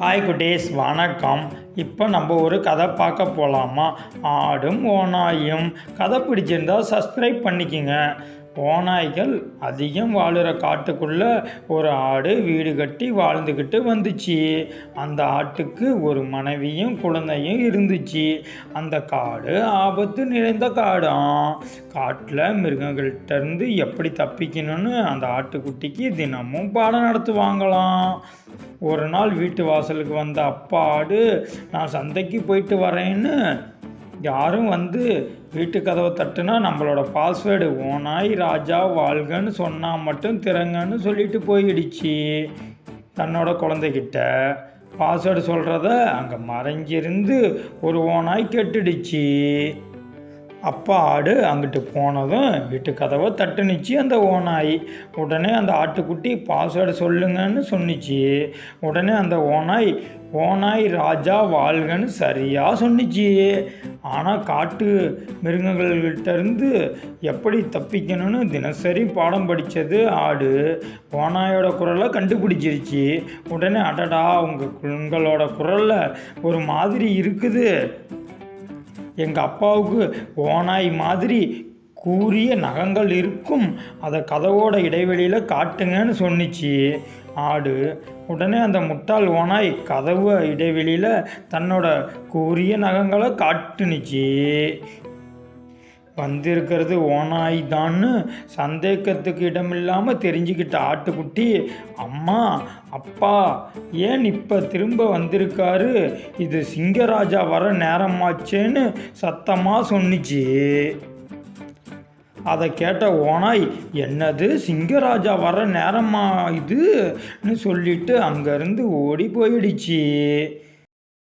Hi குட்டீஸ். வணக்கம். இப்போ நம்ம ஒரு கதை பார்க்க போகலாமா ஆடும் ஓநாயும். கதை பிடிச்சிருந்தா சப்ஸ்கிரைப் பண்ணிக்கோங்க. ஓநாய்கள் அதிகம் வாழுற காட்டுக்குள்ளே ஒரு ஆடு வீடு கட்டி வாழ்ந்துக்கிட்டு வந்துச்சு. அந்த ஆட்டுக்கு ஒரு மனைவியும் குழந்தையும் இருந்துச்சு. அந்த காடு ஆபத்து நிறைந்த காடாம் காட்டில் மிருகங்கள்கிட்டருந்து எப்படி தப்பிக்கணும்னு அந்த ஆட்டுக்குட்டிக்கு தினமும் பாடம் நடத்துவாங்களாம். ஒரு நாள் வீட்டு வாசலுக்கு வந்த அப்பா ஆடு நான் சந்தைக்கு போயிட்டு வரேன்னு யாரும் வந்து வீட்டு கதவை தட்டுனா நம்மளோட பாஸ்வேர்டு ஓனாய் ராஜா வாழ்கன்னு சொன்னால் மட்டும் திறங்கன்னு சொல்லிட்டு போயிடுச்சு. தன்னோட குழந்தைகிட்ட பாஸ்வேர்டு சொல்கிறத அங்கே மறைஞ்சிருந்து ஒரு ஓனாய் கெட்டுடுச்சு. அப்பா ஆடு அங்கிட்டு போனதும் வீட்டு கதவை தட்டுனுச்சு அந்த ஓனாய். உடனே அந்த ஆட்டுக்குட்டி பாஸ்வேர்டு சொல்லுங்கன்னு சொன்னிச்சு. உடனே அந்த ஓனாய் ஓனாய் ராஜா வாழ்கன்னு சரியாக சொன்னிச்சு. ஆனால் காட்டு மிருகங்கள்கிட்ட இருந்து எப்படி தப்பிக்கணும்னு தினசரி பாடம் படித்தது ஆடு. ஓனாயோட குரலை கண்டுபிடிச்சிருச்சு. உடனே அடடா உங்கள் உங்களோட குரலில் ஒரு மாதிரி இருக்குது. எங்கள் அப்பாவுக்கு ஓனாய் மாதிரி கூரிய நகங்கள் இருக்கும். அதை கதவோட இடைவெளியில் காட்டுங்கன்னு சொன்னிச்சு. ஆடு. உடனே அந்த முட்டாள் ஓனாய் கதவு இடைவெளியில் தன்னோட கூரிய நகங்களை காட்டுனுச்சு. வந்திருக்கிறது ஓனாய் தான்னு சந்தேகத்துக்கு இடமில்லாமல் தெரிஞ்சுக்கிட்ட ஆட்டுக்குட்டி அம்மா அப்பா ஏன் இப்போ திரும்ப வந்திருக்காரு? இது சிங்கராஜா வர நேரமாச்சேன்னு சத்தமாக சொன்னிச்சு. அதை கேட்ட ஓனாய் என்னது சிங்கராஜா வர நேரமா இதுன்னு சொல்லிட்டு அங்கேருந்து ஓடி போயிடுச்சு.